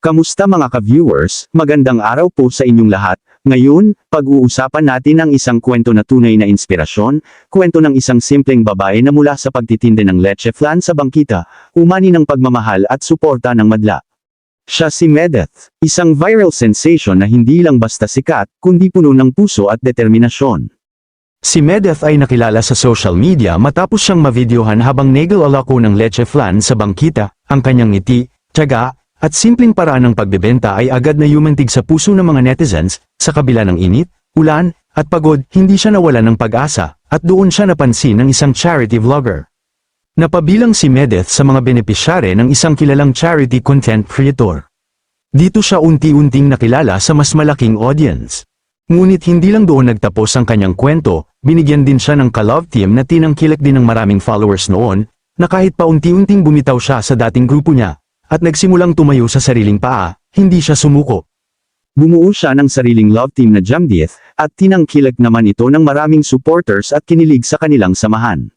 Kamusta mga ka-viewers, magandang araw po sa inyong lahat. Ngayon, pag-uusapan natin ang isang kwento na tunay na inspirasyon, kwento ng isang simpleng babae na mula sa pagtitinde ng leche flan sa bangkita, umani ng pagmamahal at suporta ng madla. Siya si Medeth, isang viral sensation na hindi lang basta sikat, kundi puno ng puso at determinasyon. Si Medeth ay nakilala sa social media matapos siyang mavideohan habang nag-alako ng leche flan sa bangkita, ang kanyang ngiti, tiyaga, at simpleng paraan ng pagbebenta ay agad na yumantig sa puso ng mga netizens, sa kabila ng init, ulan, at pagod, hindi siya nawala ng pag-asa, at doon siya napansin ng isang charity vlogger. Napabilang si Medeth sa mga benepisyare ng isang kilalang charity content creator. Dito siya unti-unting nakilala sa mas malaking audience. Ngunit hindi lang doon nagtapos ang kanyang kwento, binigyan din siya ng ka-love team na tinangkilik din ng maraming followers noon, na kahit pa unti-unting bumitaw siya sa dating grupo niya, at nagsimulang tumayo sa sariling paa, hindi siya sumuko. Bumuo siya ng sariling love team na Jamdieth, at tinangkilik naman ito ng maraming supporters at kinilig sa kanilang samahan.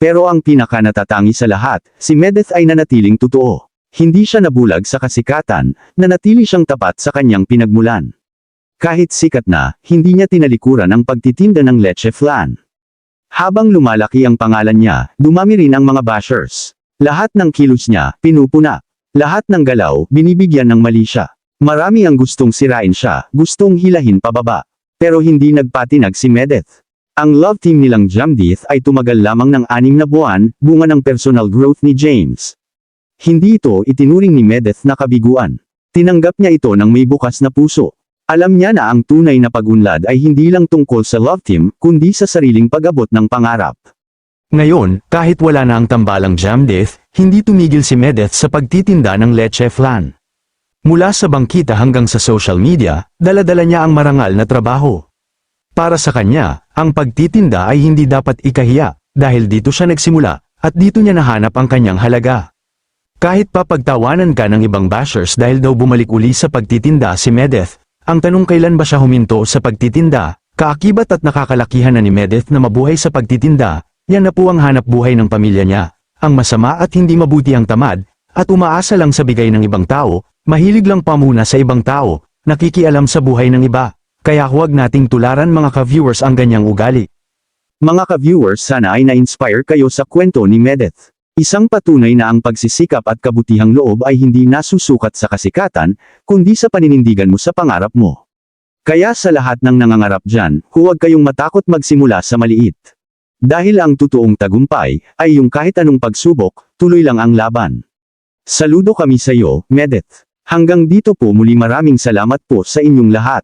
Pero ang pinaka natatangi sa lahat, si Medeth ay nanatiling totoo. Hindi siya nabulag sa kasikatan, nanatili siyang tapat sa kanyang pinagmulan. Kahit sikat na, hindi niya tinalikuran ang pagtitinda ng leche flan. Habang lumalaki ang pangalan niya, dumami rin ang mga bashers. Lahat ng kilos niya, pinupuna. Lahat ng galaw, binibigyan ng mali siya. Marami ang gustong sirain siya, gustong hilahin pababa. Pero hindi nagpatinag si Medeth. Ang love team nilang Jamdith ay tumagal lamang ng anim na buwan, bunga ng personal growth ni James. Hindi ito itinuring ni Medeth na kabiguan. Tinanggap niya ito ng may bukas na puso. Alam niya na ang tunay na pagunlad ay hindi lang tungkol sa love team, kundi sa sariling pag-abot ng pangarap. Ngayon, kahit wala na ang tambalang Jamdeth, hindi tumigil si Medeth sa pagtitinda ng leche flan. Mula sa bangkita hanggang sa social media, daladala niya ang marangal na trabaho. Para sa kanya, ang pagtitinda ay hindi dapat ikahiya, dahil dito siya nagsimula, at dito niya nahanap ang kanyang halaga. Kahit pa pagtawanan ka ng ibang bashers dahil daw bumalik uli sa pagtitinda si Medeth, ang tanong kailan ba siya huminto sa pagtitinda, kaakibat at nakakalakihan na ni Medeth na mabuhay sa pagtitinda, yan na po ang hanap buhay ng pamilya niya. Ang masama at hindi mabuti ang tamad, at umaasa lang sa bigay ng ibang tao, mahilig lang pamuna sa ibang tao, nakikialam sa buhay ng iba. Kaya huwag nating tularan mga ka-viewers ang ganyang ugali. Mga ka-viewers sana ay na-inspire kayo sa kwento ni Medeth. Isang patunay na ang pagsisikap at kabutihang loob ay hindi nasusukat sa kasikatan, kundi sa paninindigan mo sa pangarap mo. Kaya sa lahat ng nangangarap dyan, huwag kayong matakot magsimula sa maliit. Dahil ang totoong tagumpay, ay yung kahit anong pagsubok, tuloy lang ang laban. Saludo kami sa iyo, Medeth. Hanggang dito po muli maraming salamat po sa inyong lahat.